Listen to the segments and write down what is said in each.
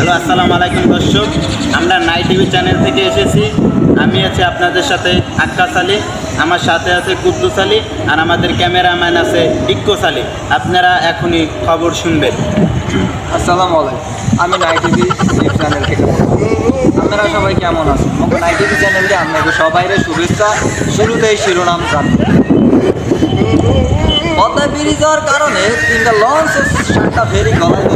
Hello, আসসালামু আলাইকুম দর্শক। আমরা নাই টিভি চ্যানেল থেকে এসেছি। আমি আছি আপনাদের সাথে আক্কাস আলী, আমার সাথে আছে কুদ্দুস আলী, আর আমাদের ক্যামেরাম্যান আছে ইক্কোস আলী। আপনারা এখনই খবর শুনবেন। আসসালামু আলাইকুম। আমি নাই টিভি চ্যানেল থেকে আপনারা সবাই কেমন আছেন? নাই টিভি চ্যানেলে আপনাকে সবাইরে শুভেচ্ছা। শুরুতেই শিরোনাম জানি পদ্মা ব্রিজ হওয়ার কারণে তিনটা লঞ্চ সাতটা ফেরি গলায়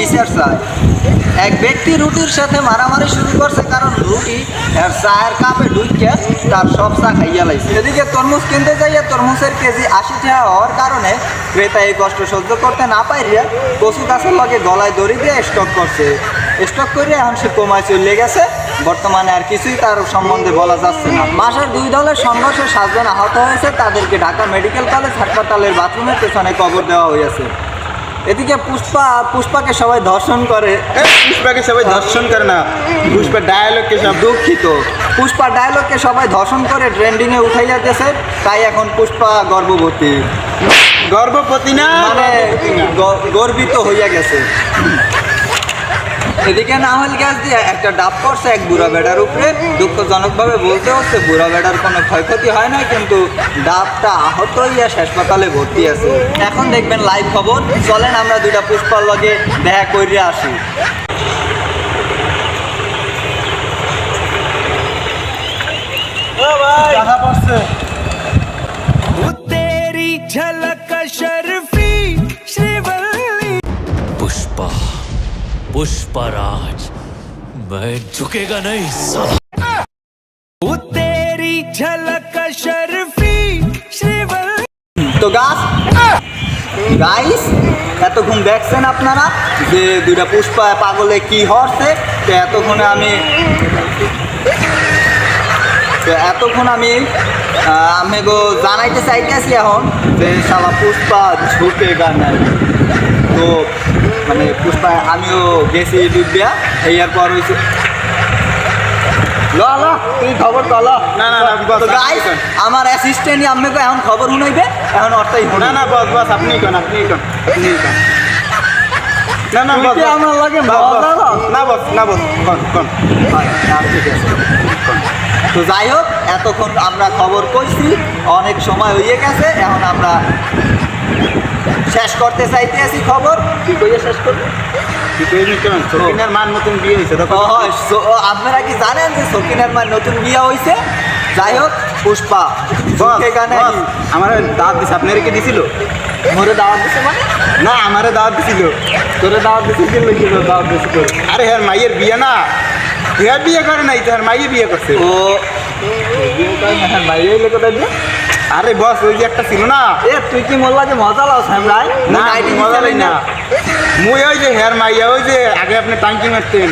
বিচার চায়। এক ব্যক্তি রুটির সাথে মারামারি শুরু করছে কারণ রুটি আর চায়ের কাপে ঢুকে তার সব চা খাইয়া লাইছে। এদিকে তরমুজ কিনতে যাইয়া তরমুজের কেজি আশি টাকা হওয়ার কারণে ক্রেতা এই কষ্ট সহ্য করতে না পাইয়া কচু গাছের লগে গলায় দড়ি দিয়ে স্টক করছে। স্টক করে এখন সে কমায় চলে গেছে। বর্তমানে আর কিছুই তার সম্বন্ধে বলা যাচ্ছে না। মাসের দুই দলের সংঘর্ষে সাতজন আহত হয়েছে। তাদেরকে ঢাকা মেডিকেল কলেজ হাসপাতালের বাথরুমের পেছনে কবর দেওয়া হয়েছে এদিকে পুষ্পা পুষ্পাকে সবাই ধর্ষণ করে। পুষ্পাকে সবাই ধর্ষণ করে না। পুষ্পা ডায়ালগকে সব দুঃখিত। পুষ্পা ডায়ালগকে সবাই ধর্ষণ করে ট্রেন্ডিংয়ে উঠাই যাচ্ছে তাই এখন পুষ্পা গর্ভবতী। গর্ভবতী না? মানে গর্বিত হইয়া গেছে। এদিকে নাহল গ্যাস দিয়ে একটা ডাব পড়ছে এক বুড়া বেড়ার উপরে দুঃখজনকভাবে বলতে হচ্ছে বুড়া বেড়ার কোনো ক্ষয়ক্ষতি হয় না কিন্তু ডাবটা আহত হইয়া হাসপাতালে ভর্তি আছে এখন দেখবেন লাইভ খবর চলেন আমরা দুইটা পুষ্পার লগে দেখা করিয়া আসি টাকা পড়ছে वो तेरी झलक शर्फी श्रीवल्ली पुष्पा पुष्पराज मैं झुकेगा नहीं साला वो तेरी झलक शर्फी श्रीवल्ली তো গাছ গাইস এতক্ষণ দেখছেন আপনারা যে দুইটা পুষ্পা পাগলে কি হচ্ছে তো এতক্ষণে আমি তো এতক্ষণ আমি আমি গো জানাইতে চাইতেছি এখন যে শালা পুষ্পা ঝুঁকে গান তো মানে পুষ্পা আমিও গেছি ডুবিয়া এই পর হয়েছে আমার অ্যাসিস্ট্যান্ট আমাকে এখন খবর শুনাইবে এখন অর্থাৎ না না বস বস আপনি কোন আপনি কোন আপনি কোন না না বস। আমার লাগে। না বস না বস কোন কোন তো যাই হোক এতক্ষণ আমরা খবর কইছি অনেক সময় হয়ে গেছে এখন আমরা শেষ করতে চাইতে আছি খবর। কি কইয়া শেষ করব? সকিনার মান নতুন বিয়ে হয়েছে হয়, আপনারা কি জানেন যে সকিনের মায়ের নতুন বিয়া হয়েছে যাই হোক পুষ্পা আমার দাওয়াত দিছে আপনার কি দিছিল? মোরে দাওয়াত দিছে মানে? না আমারে দাওয়াত দিছিল। তোরে দাওয়াত দিছে কি লিখিল দাওয়াত দিছে তোরে? আরে হ্যাঁ মাইয়ের বিয়ে না। হ্যাঁ বিয়ে করে নাই তার মাইয়ে বিয়ে করছে। ও। বিয়ে হ্যাঁ, এলে কোথায় দিয়ে? আরে বস ওই যে একটা ছিল না? এ তুই কি মোল্লা যে মজা লাও সামলাই না মজা লাই না। মুই ওই যে হেয়ার মাইয়া ওই যে আগে আপনি টাঙ্কি মারতেন।